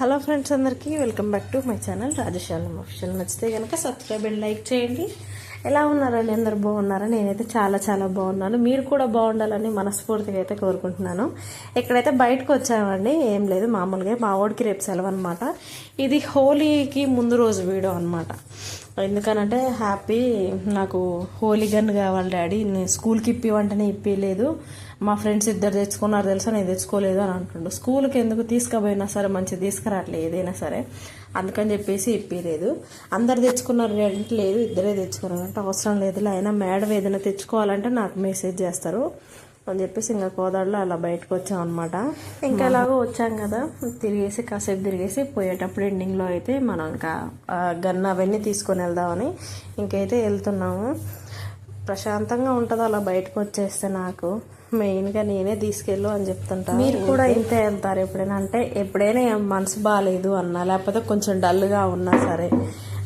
Hello friends అందరికీ welcome back to my channel Rajashalam official. నచ్చితే కనుక సబ్స్క్రైబ్ అండ్ లైక్ చేయండి. ఎలా ఉన్నారండి? అందరు బాగున్నారా? నేనైతే చాలా చాలా బాగున్నాను. మీరు కూడా బాగుండాలని మనస్ఫూర్తిగా అయితే కోరుకుంటున్నాను. ఎక్కడైతే బయటకు వచ్చామండి ఏం లేదు. మామూలుగా మా వాడికి రేపు సెలవు అనమాట ఇది హోలీకి ముందు రోజు వీడియో అనమాట ఎందుకనంటే హ్యాపీ నాకు హోలీ గన్ కావాలి డాడీ. నేను స్కూల్కి ఇప్పివంటనే ఇప్పిలేదు మా ఫ్రెండ్స్ ఇద్దరు తెచ్చుకున్నారు తెలుసా? నేను తెచ్చుకోలేదు అని అంటుండు. స్కూల్కి ఎందుకు తీసుకుపోయినా సరే మంచిగా తీసుకురావట్లేదు ఏదైనా సరే. అందుకని చెప్పేసి ఇప్పిలేదు. అందరు తెచ్చుకున్నారు అంటే లేదు ఇద్దరే తెచ్చుకున్నారు అంటే అవసరం లేదు. అయినా మేడం ఏదైనా తెచ్చుకోవాలంటే నాకు మెసేజ్ చేస్తారు. అని చెప్పేసి ఇంకా కోదాడలో అలా బయటకు వచ్చాం అనమాట ఇంకా ఎలాగో వచ్చాం కదా. తిరిగేసి కాసేపు తిరిగేసి పోయేటప్పుడు ఎండింగ్లో అయితే మనం ఇంకా గన్ అవన్నీ తీసుకొని వెళ్దామని ఇంకైతే వెళ్తున్నాము. ప్రశాంతంగా ఉంటుంది అలా బయటకు వచ్చేస్తే నాకు. మెయిన్గా నేనే తీసుకెళ్ళు అని చెప్తుంటా. మీరు కూడా ఇంతే వెళ్తారు ఎప్పుడైనా? అంటే ఎప్పుడైనా మనసు బాగాలేదు అన్నా లేకపోతే కొంచెం డల్గా ఉన్నా సరే.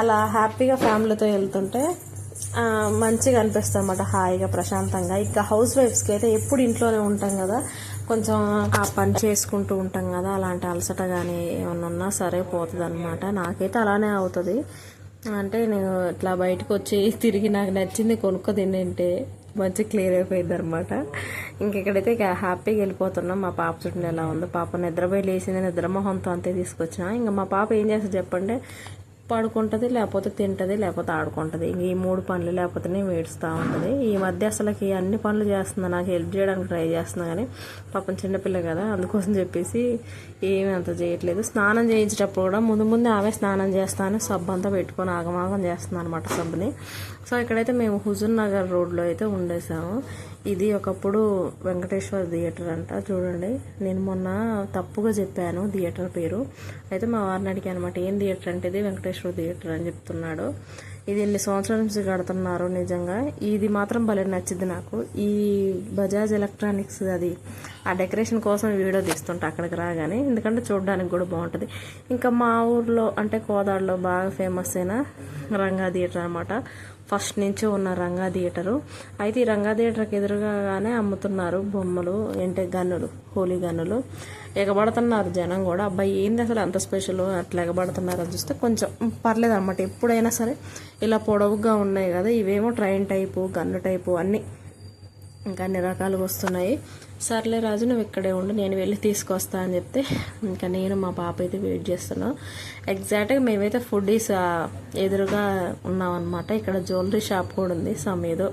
అలా హ్యాపీగా ఫ్యామిలీతో వెళ్తుంటే మంచిగా అనిపిస్తుంది అన్నమాట హాయిగా ప్రశాంతంగా. ఇంకా హౌస్ వైఫ్స్కి అయితే ఎప్పుడు ఇంట్లోనే ఉంటాం కదా. కొంచెం ఆ పని చేసుకుంటూ ఉంటాం కదా. అలాంటి అలసట కానీ ఏమన్నా ఉన్నా సరే పోతుంది అనమాట నాకైతే అలానే అవుతుంది. అంటే నేను ఇట్లా బయటకు వచ్చి తిరిగి నాకు నచ్చింది కొనుక్కో తింటే మంచి క్లియర్ అయిపోయింది అనమాట ఇంకెక్కడైతే ఇక హ్యాపీగా వెళ్ళిపోతున్నాం మా పాప చుట్టూ ఎలా ఉందో. పాప నిద్రపోయి లేచింది నిద్రమోహంతో అంతే తీసుకొచ్చిన. ఇంకా మా పాప ఏం చేస్తా చెప్పండి. పడుకుంటుంది లేకపోతే తింటుంది లేకపోతే ఆడుకుంటుంది. ఈ మూడు పనులు లేకపోతేనే ఏడుస్తూ ఉంటుంది. ఈ మధ్య అసలుకి అన్ని పనులు చేస్తుంది నాకు హెల్ప్ చేయడానికి ట్రై చేస్తున్నా కానీ పాపం చిన్నపిల్ల కదా అందుకోసం చెప్పేసి ఏమీ అంత చేయట్లేదు. స్నానం చేయించేటప్పుడు కూడా ముందు ముందు ఆమె స్నానం చేస్తాను సబ్బు అంతా పెట్టుకొని ఆగమాగం చేస్తుంది అనమాట సబ్బుని. సో ఇక్కడైతే మేము హుజూర్ నగర్ రోడ్లో అయితే ఉండేసాము. ఇది ఒకప్పుడు వెంకటేశ్వర థియేటర్ అంట చూడండి. నేను మొన్న తప్పుగా చెప్పాను థియేటర్ పేరు. అయితే మా వారిని అడిగాను అనమాట ఏం థియేటర్ అంటే ఇది? వెంకటేశ్వర థియేటర్ అని చెప్తున్నాడు. ఇది ఎన్ని సంవత్సరాల నుంచి కడుతున్నారు నిజంగా? ఇది మాత్రం భలే నచ్చింది నాకు. ఈ బజాజ్ ఎలక్ట్రానిక్స్ అది ఆ డెకరేషన్ కోసం వీడియో తీస్తుంటా అక్కడికి రాగానే. ఎందుకంటే చూడడానికి కూడా బాగుంటుంది. ఇంకా మా ఊర్లో అంటే కోదాడలో బాగా ఫేమస్ అయిన రంగా థియేటర్ అనమాట ఫస్ట్ నుంచి ఉన్న రంగా థియేటరు అయితే ఈ రంగా థియేటర్కి ఎదురుగానే అమ్ముతున్నారు బొమ్మలు ఏంటి గన్నులు హోలీ గన్నులు ఎగబడుతున్నారు జనం కూడా. అబ్బాయి ఏంది అసలు అంత స్పెషల్? అట్లా ఎగబడుతున్నారు అని చూస్తే కొంచెం పర్లేదు అనమాట ఎప్పుడైనా సరే ఇలా పొడవుగా ఉన్నాయి కదా ఇవేమో ట్రైన్ టైపు గన్ను టైపు అన్నీ. ఇంకా అన్ని రకాలుగా వస్తున్నాయి. సర్లే రాజు నువ్వు ఇక్కడే ఉండు నేను వెళ్ళి తీసుకొస్తా అని చెప్తే ఇంకా నేను మా పాప అయితే వెయిట్ చేస్తున్నాం. ఎగ్జాక్ట్గా మేమైతే ఫుడీస్ ఎదురుగా ఉన్నాం అనమాట ఇక్కడ జ్యువెలరీ షాప్ కూడా ఉంది సమ్ ఏదో.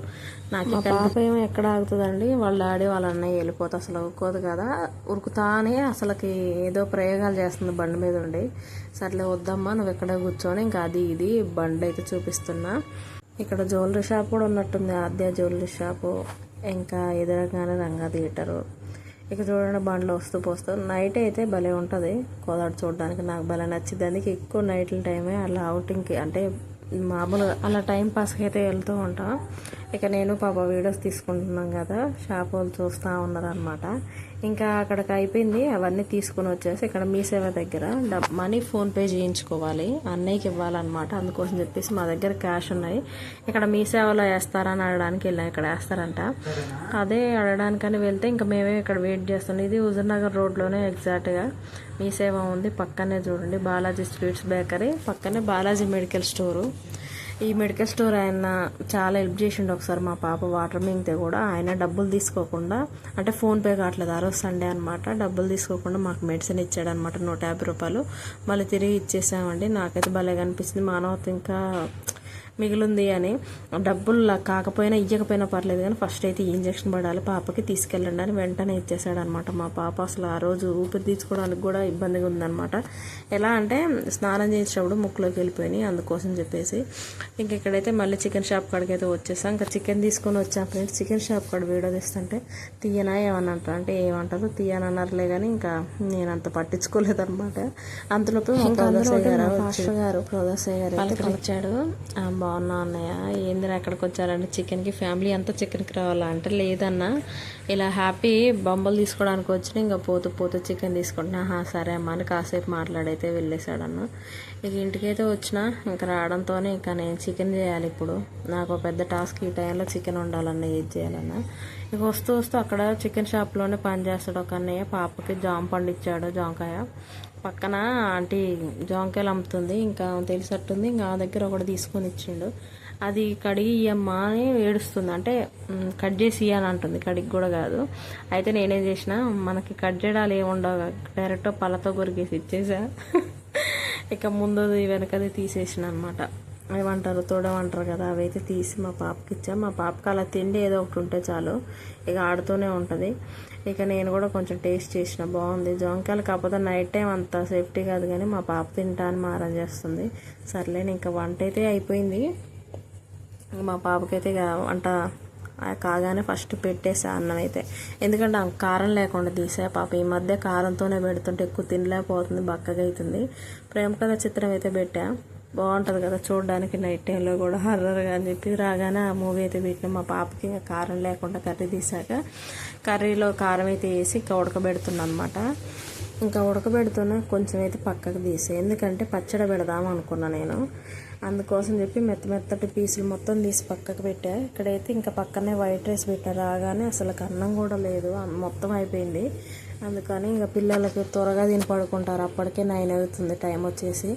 నాకు మా పాప ఏమో ఎక్కడ ఆగుతుందండి? వాళ్ళ డాడీ వాళ్ళ అన్నయ్య వెళ్ళిపోతే అసలు ఒక్కోదు కదా. ఉరుకుతానే అసలుకి ఏదో ప్రయోగాలు చేస్తుంది బండి మీద ఉండి. సర్లే వద్దమ్మా నువ్వు ఎక్కడ కూర్చొని ఇంకా అది ఇది బండి అయితే చూపిస్తున్నా. ఇక్కడ జ్యువెలరీ షాప్ కూడా ఉన్నట్టుంది. ఆద్య జ్యువెలరీ షాపు ఇంకా ఎదురగానే రంగా థియేటరు. ఇక చూడండి బండ్లు వస్తూ పోస్తూ. నైట్ అయితే భలే ఉంటుంది. కోదాడు చూడడానికి నాకు భలే నచ్చింది. అందుకే ఎక్కువ నైట్ల టైమే అలా అవుటింగ్కి అంటే మామూలుగా అలా టైం పాస్కి అయితే వెళ్తూ ఉంటాం. ఇక నేను పాప వీడియోస్ తీసుకుంటున్నాం కదా షాప్ వాళ్ళు చూస్తూ ఉన్నారనమాట ఇంకా అక్కడికి అయిపోయింది అవన్నీ తీసుకుని వచ్చేసి ఇక్కడ మీ సేవ దగ్గర డబ్ మనీ ఫోన్పే చేయించుకోవాలి. అన్నయ్యకి ఇవ్వాలన్నమాట అందుకోసం చెప్పేసి మా దగ్గర క్యాష్ ఉన్నాయి. ఇక్కడ మీ సేవలో వేస్తారని అడగడానికి వెళ్ళాం ఇక్కడ వేస్తారంట. అదే అడగడానికని వెళ్తే ఇంకా మేమే ఇక్కడ వెయిట్ చేస్తున్నాం. ఇది హుజూర్నగర్ రోడ్లోనే ఎగ్జాక్ట్గా మీ సేవ ఉంది. పక్కనే చూడండి బాలాజీ స్వీట్స్ బేకరీ పక్కనే బాలాజీ మెడికల్ స్టోరు. ఈ మెడికల్ స్టోర్ ఆయన చాలా హెల్ప్ చేసిండు ఒకసారి మా పాప వాటర్ మింగితే కూడా. ఆయన డబ్బులు తీసుకోకుండా అంటే ఫోన్పే కావట్లేదు ఆ రోజు సండే అనమాట డబ్బులు తీసుకోకుండా మాకు మెడిసిన్ ఇచ్చాడు అనమాట నూట యాభై రూపాయలు. మళ్ళీ తిరిగి ఇచ్చేసామండి. నాకైతే భలేగా అనిపిస్తుంది. మానవత ఇంకా మిగిలింది అని. డబ్బులు కాకపోయినా ఇవ్వకపోయినా పర్లేదు కానీ ఫస్ట్ అయితే ఈ ఇంజక్షన్ పడాలి. పాపకి తీసుకెళ్ళండి అని వెంటనే ఇచ్చేసాడు అనమాట మా పాప. అసలు ఆ రోజు ఊపిరి తీసుకోవడానికి కూడా ఇబ్బందిగా ఉందన్నమాట ఎలా అంటే స్నానం చేసేటప్పుడు ముక్కులోకి వెళ్ళిపోయినాయి అందుకోసం చెప్పేసి. ఇంక ఇక్కడైతే మళ్ళీ చికెన్ షాప్ కాడికి అయితే వచ్చేసాం. ఇంకా చికెన్ తీసుకొని వచ్చాం ఫ్రెండ్స్. చికెన్ షాప్ కాడ వీడియో తీస్తుంటే తీయనా ఏమని అంటారు అంటే ఏమంటారు? తీయనన్నారులే కానీ ఇంకా నేను అంత పట్టించుకోలేదు అనమాట అంతలోపు గారు గారు ప్రొదసయ్య గారు అయితే పిలిచాడు "ఆ, బాగున్నా అన్నయ్య? ఏందిరా ఎక్కడికి వచ్చారంటే చికెన్కి? ఫ్యామిలీ అంతా చికెన్కి రావాలా అంటే లేదన్నా. ఇలా హ్యాపీ బొమ్మలు తీసుకోవడానికి వచ్చిన ఇంకా పోతూ పోతూ చికెన్ తీసుకుంటున్నా. "ఆహా, సరే అమ్మా అని కాసేపు మాట్లాడైతే వెళ్ళేసాడన్న ఇక ఇంటికైతే వచ్చిన ఇంకా రావడంతోనే ఇంకా నేను చికెన్ చేయాలి ఇప్పుడు. నాకు ఒక పెద్ద టాస్క్ ఈ టైంలో చికెన్ ఉండాలన్న ఏది చేయాలన్నా. ఇక వస్తూ వస్తూ అక్కడ చికెన్ షాప్లోనే పని చేస్తాడు ఒక అన్నయ్య. పాపకి జామ పండు ఇచ్చాడు జామకాయ. పక్కన ఆంటీ జాంకాయలు అమ్ముతుంది ఇంకా తెలిసట్టుంది ఇంకా ఆ దగ్గర ఒకటి తీసుకొని ఇచ్చిండు. అది కడిగి ఇయ్యమ్మా అని ఏడుస్తుంది. అంటే కట్ చేసి ఇయ్యని అంటుంది కడిగి కూడా కాదు. అయితే నేనేం చేసిన మనకి కట్ చేయడాలు ఏముండవు డైరెక్ట్ పళ్ళతో కొరికేసి ఇచ్చేసా. ఇక ముందుది వెనకది తీసేసిన అనమాట ఏమంటారు? తోడమంటారు కదా. అవైతే తీసి మా పాపకి ఇచ్చా. మా పాపకి అలా తిండి ఏదో ఒకటి ఉంటే చాలు. ఇక ఆడుతూనే ఉంటుంది. ఇక నేను కూడా కొంచెం టేస్ట్ చేసిన బాగుంది. జాంకాయలు కాకపోతే నైట్ టైం అంత సేఫ్టీ కాదు కానీ మా పాప తింటా అని మారం చేస్తుంది. సర్లేని ఇంకా వంట అయితే అయిపోయింది. మా పాపకైతే ఇక వంట కాగానే ఫస్ట్ పెట్టేసా అన్నం అయితే. ఎందుకంటే కారం లేకుండా తీసా పాప. ఈ మధ్య కారంతోనే పెడుతుంటే ఎక్కువ తినలేకపోతుంది బక్కగా అవుతుంది. ప్రేమ కథ చిత్రం అయితే పెట్టా. బాగుంటుంది కదా చూడడానికి నైట్ టైంలో కూడా హర్రర్గా అని చెప్పి రాగానే ఆ మూవీ అయితే పెట్టిన. మా పాపకి ఇంకా కారం లేకుండా కర్రీ తీసాక కర్రీలో కారం అయితే వేసి ఇంకా ఉడకబెడుతున్నానమాట ఇంకా ఉడకబెడుతున్నా కొంచెం అయితే పక్కకు తీసే. ఎందుకంటే పచ్చడి పెడదాం అనుకున్నా నేను. అందుకోసం చెప్పి మెత్త మెత్తటి పీసులు మొత్తం తీసి పక్కకు పెట్టా. ఇక్కడైతే ఇంకా పక్కనే వైట్ రైస్ పెట్టా రాగానే అసలు అన్నం కూడా లేదు. మొత్తం అయిపోయింది. అందుకని ఇంకా పిల్లలకి త్వరగా తిని పడుకుంటారు. అప్పటికే నైన్ అవుతుంది టైం వచ్చేసి.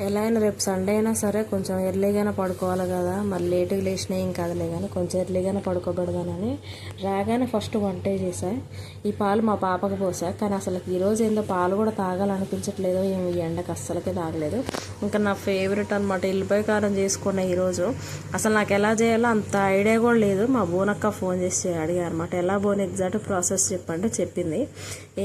ఎలా అయినా రేపు సండే అయినా సరే కొంచెం ఎర్లీగానే పడుకోవాలి కదా. మరి లేటుగా లేచినా ఏం కాదులే కానీ కొంచెం ఎర్లీగానే పడుకోబెడదానని రాగానే ఫస్ట్ వంటే చేసా. ఈ పాలు మా పాపకు పోసా. కానీ అసలు ఈరోజు ఏందో పాలు కూడా తాగాలనిపించట్లేదు. ఏమి ఈ ఎండకు అస్సలకే తాగలేదు. ఇంకా నా ఫేవరెట్ అనమాట ఎల్లిపాయ కారం చేసుకున్న ఈరోజు అసలు నాకు ఎలా చేయాలో అంత ఐడియా కూడా లేదు. మా బోనక్క ఫోన్ చేసి అడిగారు అనమాట ఎలా బోన్ ఎగ్జాక్ట్ ప్రాసెస్ చెప్పంటే చెప్పింది.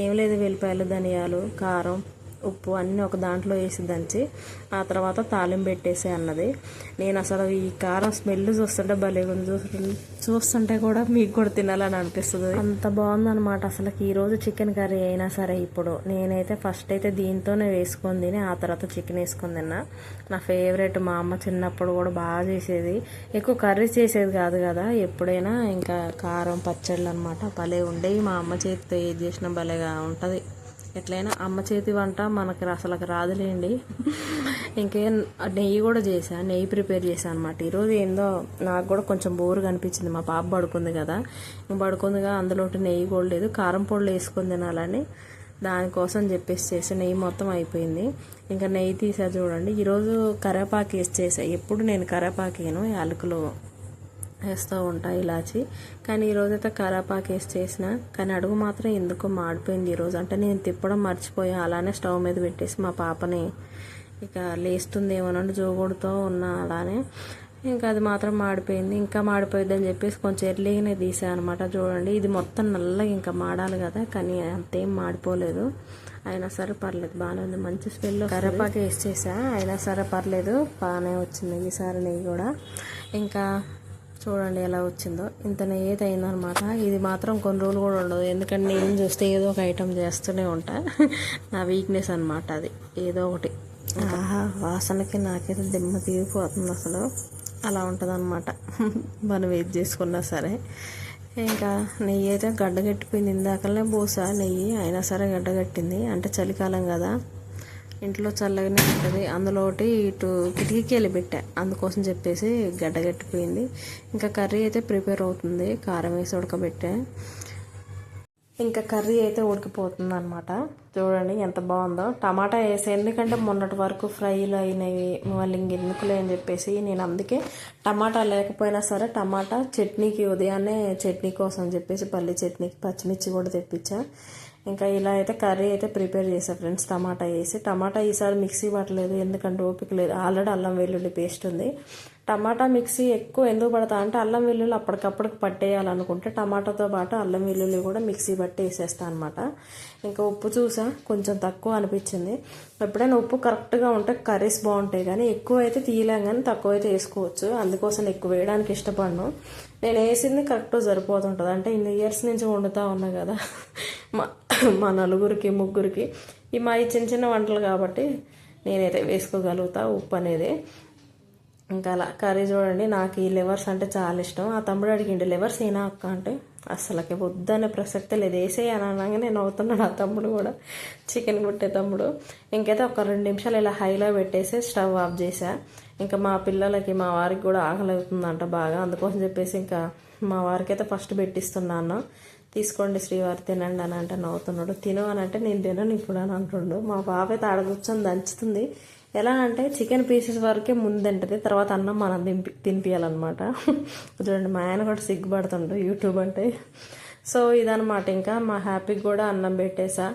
ఏం లేదు వెల్లిపాయలు ధనియాలు కారం ఉప్పు అన్నీ ఒక దాంట్లో వేసి దంచి ఆ తర్వాత తాలింపు పెట్టేసే అన్నది. నేను అసలు ఈ కారం స్మెల్ చూస్తుంటే భలే ఉంది. చూస్తుంటే చూస్తుంటే కూడా మీకు కూడా తినాలని అనిపిస్తుంది. అంత బాగుందనమాట అసలు ఈరోజు చికెన్ కర్రీ అయినా సరే ఇప్పుడు. నేనైతే ఫస్ట్ అయితే దీంతోనే వేసుకొని తిని ఆ తర్వాత చికెన్ వేసుకొని తిన్నా. నా ఫేవరెట్ మా అమ్మ చిన్నప్పుడు కూడా బాగా చేసేది. ఎక్కువ కర్రీ చేసేది కాదు కదా. ఎప్పుడైనా ఇంకా కారం పచ్చళ్ళు అనమాట భలే ఉండేవి. మా అమ్మ చేతితో ఏది చేసినా భలేగా ఉంటుంది. ఎట్లయినా అమ్మ చేతి వంట మనకి అసలు రాదులేండి. ఇంకే నెయ్యి కూడా చేసా నెయ్యి ప్రిపేర్ చేశాను అనమాట ఈరోజు ఏందో నాకు కూడా కొంచెం బోరుగా అనిపించింది మా పాప పడుకుంది కదా. పడుకుందిగా అందులో నెయ్యి కూడా లేదు. కారం పొడులు వేసుకొని తినాలని దానికోసం చెప్పేసి చేసి నెయ్యి మొత్తం అయిపోయింది. ఇంకా నెయ్యి తీసా చూడండి. ఈరోజు కరేపాకు వేసి చేసా ఎప్పుడు నేను కరేపాకు వేయను యాలకులు వేస్తూ ఉంటాయి ఇలాచి. కానీ ఈరోజైతే కరాపాకు వేసి చేసిన కానీ అడుగు మాత్రం ఎందుకో మాడిపోయింది ఈరోజు అంటే నేను తిప్పడం మర్చిపోయా. అలానే స్టవ్ మీద పెట్టేసి మా పాపని ఇక లేస్తుందేమోనని జోగుడుతో ఉన్నా అలానే. ఇంకా అది మాత్రం మాడిపోయింది. ఇంకా మాడిపోయింది అని చెప్పేసి కొంచెం ఎర్లీగానే తీసా అనమాట చూడండి ఇది మొత్తం నల్లగా ఇంకా మాడాలి కదా కానీ అంతేం మాడిపోలేదు. అయినా సరే పర్లేదు బాగానే ఉంది. మంచి స్మెల్ కరేపాకు వేసి చేసా అయినా సరే పర్లేదు బాగానే వచ్చింది. ఈసారి నెయ్యి కూడా. ఇంకా చూడండి ఎలా వచ్చిందో. ఇంత నెయ్యి అయితే అయిందనమాట ఇది మాత్రం కొన్ని రోజులు కూడా ఉండదు. ఎందుకంటే నేను చూస్తే ఏదో ఒక ఐటెం చేస్తూనే ఉంటా. నా వీక్నెస్ అనమాట అది. ఏదో ఒకటి. ఆహా వాసనకి నాకైతే దిమ్మ తీరిపోతుంది అసలు. అలా ఉంటుంది అనమాట మనం ఏది చేసుకున్నా సరే. ఇంకా నెయ్యి అయితే గడ్డగట్టిపోయింది. ఇందాకలనే పోసా నెయ్యి అయినా సరే గడ్డగట్టింది. అంటే చలికాలం కదా. ఇంట్లో చల్లగానే ఉంటుంది. అందులో ఒకటి ఇటు కిటికీకి వెళ్ళి పెట్టా. అందుకోసం చెప్పేసి గడ్డగట్టిపోయింది ఇంకా కర్రీ అయితే ప్రిపేర్ అవుతుంది. కారం వేసి ఉడకబెట్టా. ఇంకా కర్రీ అయితే ఉడికిపోతుంది అనమాట చూడండి ఎంత బాగుందో. టమాటా వేసి. ఎందుకంటే మొన్నటి వరకు ఫ్రైలు అయినవి మళ్ళీ ఇంకెందుకులే అని చెప్పేసి నేను అందుకే టమాటా లేకపోయినా సరే టమాటా చట్నీకి ఉదయాన్నే చట్నీ కోసం చెప్పేసి పల్లి చట్నీకి పచ్చిమిర్చి కూడా తెప్పించా. ఇంకా ఇలా అయితే కర్రీ అయితే ప్రిపేర్ చేశాను ఫ్రెండ్స్. టమాటా వేసి టమాటా ఈసారి మిక్సీ పట్టలేదు ఎందుకంటే ఓపిక లేదు. ఆల్రెడీ అల్లం వెల్లుల్లి పేస్ట్ ఉంది. టమాటా మిక్సీ ఎక్కువ ఎందుకు పడతా అంటే అల్లం వెల్లుల్లి అప్పటికప్పటికి పట్టేయాలనుకుంటే టమాటాతో పాటు అల్లం వెల్లుల్లి కూడా మిక్సీ పట్టి వేసేస్తా అనమాట ఇంకా ఉప్పు చూసా కొంచెం తక్కువ అనిపించింది. ఎప్పుడైనా ఉప్పు కరెక్ట్గా ఉంటే కర్రీస్ బాగుంటాయి కానీ ఎక్కువ అయితే తీయలేం కానీ తక్కువ అయితే వేసుకోవచ్చు. అందుకోసం ఎక్కువ వేయడానికి ఇష్టపడను. నేను వేసింది కరెక్ట్ సరిపోతుంటుంది. అంటే ఇన్ని ఇయర్స్ నుంచి వండుతా ఉన్నా కదా. మా నలుగురికి ముగ్గురికి ఈ మా ఈ చిన్న చిన్న వంటలు కాబట్టి నేనైతే వేసుకోగలుగుతా ఉప్పు అనేది. ఇంకా అలా కర్రీ చూడండి నాకు ఈ లివర్స్ అంటే చాలా ఇష్టం. ఆ తమ్ముడు అడిగిండు లివర్స్ ఏనా అక్క? అంటే అసలుకి వద్దనే ప్రసక్తే లేదు వేసేయి అని అనగానే నేను అవుతున్నాను ఆ తమ్ముడు కూడా. చికెన్ కుట్టే తమ్ముడు. ఇంకైతే ఒక రెండు నిమిషాలు ఇలా హైలో పెట్టేసి స్టవ్ ఆఫ్ చేసా ఇంకా మా పిల్లలకి మా వారికి కూడా ఆకలి అవుతుందంట బాగా. అందుకోసం చెప్పేసి ఇంకా మా వారికి అయితే ఫస్ట్ పెట్టిస్తున్నాను తీసుకోండి శ్రీవారి తినండి అని అంటే నవ్వుతున్నాడు. తిను అని అంటే నేను తినను ఇప్పుడు అని అంటుండు. మా బాబు అయితే ఆడ కూర్చొని దంచుతుంది. ఎలా అంటే చికెన్ పీసెస్ వరకే ముందు తర్వాత అన్నం మనం దింపి తినిపించాలన్నమాట చూడండి మా ఆయన కూడా సిగ్గుపడుతుండు యూట్యూబ్ అంటే. సో ఇదనమాట ఇంకా మా హ్యాపీకి కూడా అన్నం పెట్టేసా.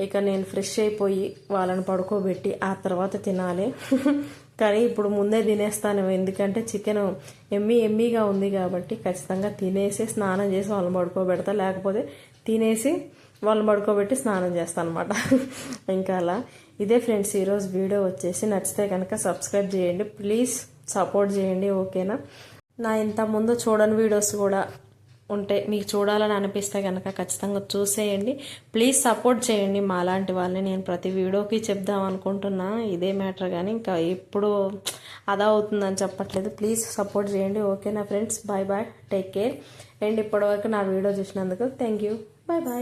ఇక నేను ఫ్రెష్ అయిపోయి వాళ్ళని పడుకోబెట్టి ఆ తర్వాత తినాలి. కానీ ఇప్పుడు ముందే తినేస్తాను. ఎందుకంటే చికెన్ ఎమ్మి ఎమ్మిగా ఉంది కాబట్టి ఖచ్చితంగా తినేసి స్నానం చేసి వాళ్ళని పడుకోబెడతా. లేకపోతే తినేసి వాళ్ళని పడుకోబెట్టి స్నానం చేస్తాను అనమాట ఇంకా అలా. ఇదే ఫ్రెండ్స్ ఈరోజు వీడియో వచ్చేసి నచ్చితే కనుక సబ్స్క్రైబ్ చేయండి. ప్లీజ్ సపోర్ట్ చేయండి ఓకేనా? నా ఇంత ముందు చూడని వీడియోస్ కూడా ఉంటే మీకు చూడాలని అనిపిస్తే కనుక ఖచ్చితంగా చూసేయండి. ప్లీజ్ సపోర్ట్ చేయండి మా లాంటి వాళ్ళని. నేను ప్రతి వీడియోకి చెప్దాం అనుకుంటున్నా. ఇదే మ్యాటర్ కానీ ఇంకా ఎప్పుడు అదా అవుతుందని చెప్పట్లేదు. ప్లీజ్ సపోర్ట్ చేయండి. ఓకేనా friends bye bye take care and ఇప్పటివరకు నా వీడియో చూసినందుకు థ్యాంక్ యూ బాయ్ బాయ్